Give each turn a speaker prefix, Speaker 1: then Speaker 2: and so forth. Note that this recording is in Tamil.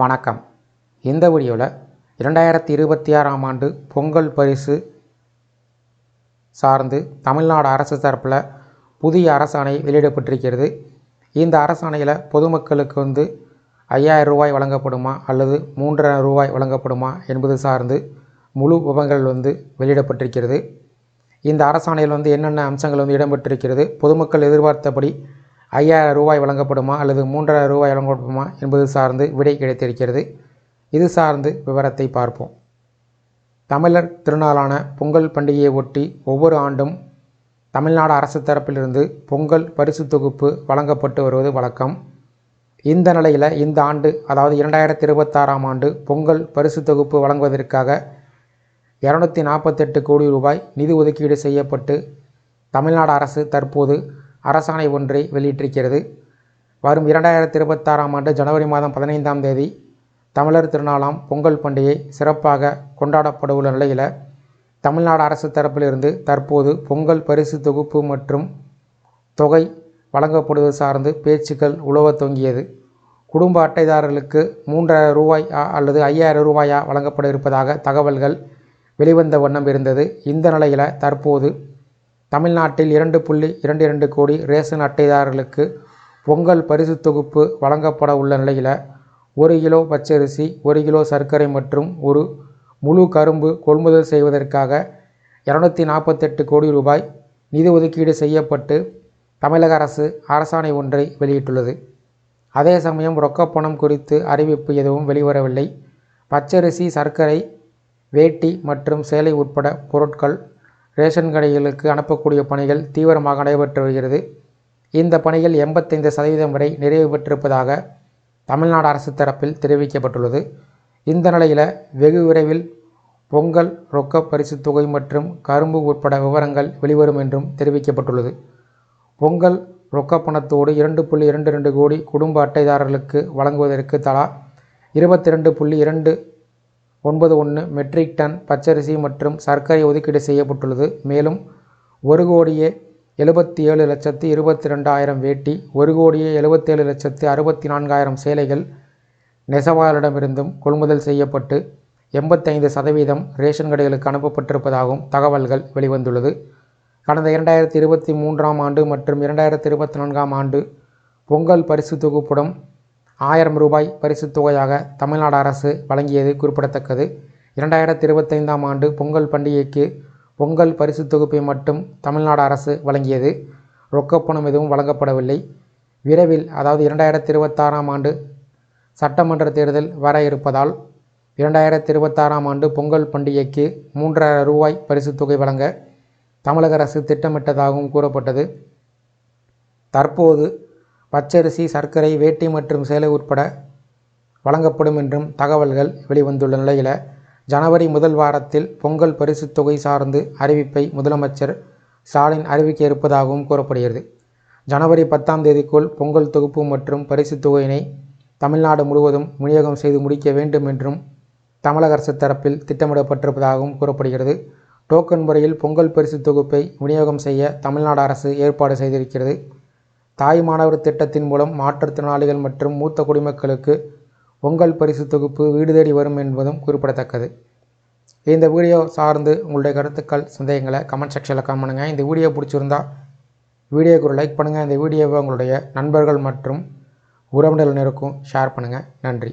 Speaker 1: வணக்கம் இந்த வீடியோவில் இரண்டாயிரத்தி இருபத்தி ஆறாம் ஆண்டு பொங்கல் பரிசு சார்ந்து தமிழ்நாடு அரசு தரப்பில் புதிய அரசாணை வெளியிடப்பட்டிருக்கிறது இந்த அரசாணையில் பொதுமக்களுக்கு வந்து ஐயாயிரம் ரூபாய் வழங்கப்படுமா அல்லது மூன்றாயிரம் ரூபாய் வழங்கப்படுமா என்பது சார்ந்து முழு விபங்கள் வந்து வெளியிடப்பட்டிருக்கிறது இந்த அரசாணையில் வந்து என்னென்ன அம்சங்கள் வந்து இடம்பெற்றிருக்கிறது பொதுமக்கள் எதிர்பார்த்தபடி ஐயாயிரம் ரூபாய் வழங்கப்படுமா அல்லது மூன்றாயிரம் ரூபாய் வழங்கப்படுமா என்பது சார்ந்து விடை கிடைத்திருக்கிறது இது சார்ந்து விவரத்தை பார்ப்போம் தமிழர் திருநாளான பொங்கல் பண்டிகையை ஒட்டி ஒவ்வொரு ஆண்டும் தமிழ்நாடு அரசு தரப்பிலிருந்து பொங்கல் பரிசு தொகுப்பு வழங்கப்பட்டு வருவது வழக்கம் இந்த நிலையில் இந்த ஆண்டு அதாவது இரண்டாயிரத்தி இருபத்தாறாம் ஆண்டு பொங்கல் பரிசு தொகுப்பு வழங்குவதற்காக இரநூத்தி நாற்பத்தெட்டு கோடி ரூபாய் நிதி ஒதுக்கீடு செய்யப்பட்டு தமிழ்நாடு அரசு தற்போது அரசாணை ஒன்றை வெளியிட்டிருக்கிறது வரும் இரண்டாயிரத்தி இருபத்தாறாம் ஆண்டு ஜனவரி மாதம் பதினைந்தாம் தேதி தமிழர் திருநாளாம் பொங்கல் பண்டிகை சிறப்பாக கொண்டாடப்பட உள்ள நிலையில் தமிழ்நாடு அரசு தரப்பிலிருந்து தற்போது பொங்கல் பரிசு தொகுப்பு மற்றும் தொகை வழங்கப்படுவது சார்ந்து பேச்சுக்கள் உழவத் தொங்கியது குடும்ப அட்டைதாரர்களுக்கு மூன்றாயிரம் ரூபாய் அல்லது ஐயாயிரம் ரூபாயா வழங்கப்பட இருப்பதாக தகவல்கள் வெளிவந்த வண்ணம் இருந்தது இந்த நிலையில் தற்போது தமிழ்நாட்டில் இரண்டு புள்ளி இரண்டு இரண்டு கோடி ரேஷன் அட்டைதாரர்களுக்கு பொங்கல் பரிசு தொகுப்பு வழங்கப்பட உள்ள நிலையில் ஒரு கிலோ பச்சரிசி ஒரு கிலோ சர்க்கரை மற்றும் ஒரு முழு கரும்பு கொள்முதல் செய்வதற்காக இரநூத்தி நாற்பத்தெட்டு கோடி ரூபாய் நிதி ஒதுக்கீடு செய்யப்பட்டு தமிழக அரசு அரசாணை ஒன்றை வெளியிட்டுள்ளது அதே சமயம் ரொக்கப்பணம் குறித்து அறிவிப்பு எதுவும் வெளிவரவில்லை பச்சரிசி சர்க்கரை வேட்டி மற்றும் சேலை உட்பட பொருட்கள் ரேஷன் கடைகளுக்கு அனுப்பக்கூடிய பணிகள் தீவிரமாக நடைபெற்று வருகிறது இந்த பணிகள் எண்பத்தைந்து சதவீதம் வரை நிறைவு பெற்றிருப்பதாக தமிழ்நாடு அரசு தரப்பில் தெரிவிக்கப்பட்டுள்ளது இந்த நிலையில் வெகு விரைவில் பொங்கல் ரொக்க பரிசு தொகை மற்றும் கரும்பு உட்பட விவரங்கள் வெளிவரும் என்றும் தெரிவிக்கப்பட்டுள்ளது பொங்கல் ரொக்க பணத்தோடு இரண்டு புள்ளி இரண்டு ரெண்டு கோடி குடும்ப அட்டைதாரர்களுக்கு வழங்குவதற்கு தலா இருபத்தி ரெண்டு புள்ளி இரண்டு ஒன்பது ஒன்று மெட்ரிக் டன் பச்சரிசி மற்றும் சர்க்கரை ஒதுக்கீடு செய்யப்பட்டுள்ளது மேலும் ஒரு கோடியே எழுபத்தி ஏழு லட்சத்து இருபத்தி ரெண்டாயிரம் வேட்டி ஒரு கோடியே எழுபத்தேழு லட்சத்து அறுபத்தி நான்காயிரம் சேலைகள் நெசவாளரிடமிருந்தும் கொள்முதல் செய்யப்பட்டு எண்பத்தைந்து சதவீதம் ரேஷன் கடைகளுக்கு அனுப்பப்பட்டிருப்பதாகவும் தகவல்கள் வெளிவந்துள்ளது கடந்த இரண்டாயிரத்தி இருபத்தி மூன்றாம் ஆண்டு மற்றும் இரண்டாயிரத்தி இருபத்தி நான்காம் ஆண்டு பொங்கல் பரிசு தொகுப்புடன் ஆயிரம் ரூபாய் பரிசுத் தொகையாக தமிழ்நாடு அரசு வழங்கியது குறிப்பிடத்தக்கது இரண்டாயிரத்தி இருபத்தைந்தாம் ஆண்டு பொங்கல் பண்டிகைக்கு பொங்கல் பரிசுத் தொகுப்பை மட்டும் தமிழ்நாடு அரசு வழங்கியது ரொக்கப்பணம் எதுவும் வழங்கப்படவில்லை விரைவில் அதாவது இரண்டாயிரத்தி இருபத்தாறாம் ஆண்டு சட்டமன்ற தேர்தல் வர இருப்பதால் இரண்டாயிரத்தி இருபத்தாறாம் ஆண்டு பொங்கல் பண்டிகைக்கு மூன்றாயிரம் ரூபாய் பரிசுத் தொகை வழங்க தமிழக அரசு திட்டமிட்டதாகவும் கூறப்பட்டது தற்போது பச்சரிசி சர்க்கரை வேட்டி மற்றும் சேலை உட்பட வழங்கப்படும் என்றும் தகவல்கள் வெளிவந்துள்ள நிலையில் ஜனவரி முதல் வாரத்தில் பொங்கல் பரிசுத் தொகை சார்ந்து அறிவிப்பை முதலமைச்சர் ஸ்டாலின் அறிவிக்க இருப்பதாகவும் கூறப்படுகிறது ஜனவரி பத்தாம் தேதிக்குள் பொங்கல் தொகுப்பு மற்றும் பரிசுத் தொகையினை தமிழ்நாடு முழுவதும் விநியோகம் செய்து முடிக்க வேண்டும் என்றும் தமிழக அரசு தரப்பில் திட்டமிடப்பட்டிருப்பதாகவும் கூறப்படுகிறது டோக்கன் முறையில் பொங்கல் பரிசு தொகுப்பை விநியோகம் செய்ய தமிழ்நாடு அரசு ஏற்பாடு செய்திருக்கிறது தாய் மாணவர் திட்டத்தின் மூலம் மாற்றுத்திறனாளிகள் மற்றும் மூத்த குடிமக்களுக்கு பொங்கல் பரிசு தொகுப்பு வீடு தேடி வரும் என்பதும் குறிப்பிடத்தக்கது இந்த வீடியோ சார்ந்து உங்களுடைய கருத்துக்கள் சந்தேகங்களை கமெண்ட் செக்ஷனில் கமெண்ட் பண்ணுங்கள் இந்த வீடியோ பிடிச்சிருந்தால் வீடியோக்கு ஒரு லைக் பண்ணுங்கள் இந்த வீடியோவை உங்களுடைய நண்பர்கள் மற்றும் உறவினர்களுக்கும் ஷேர் பண்ணுங்கள் நன்றி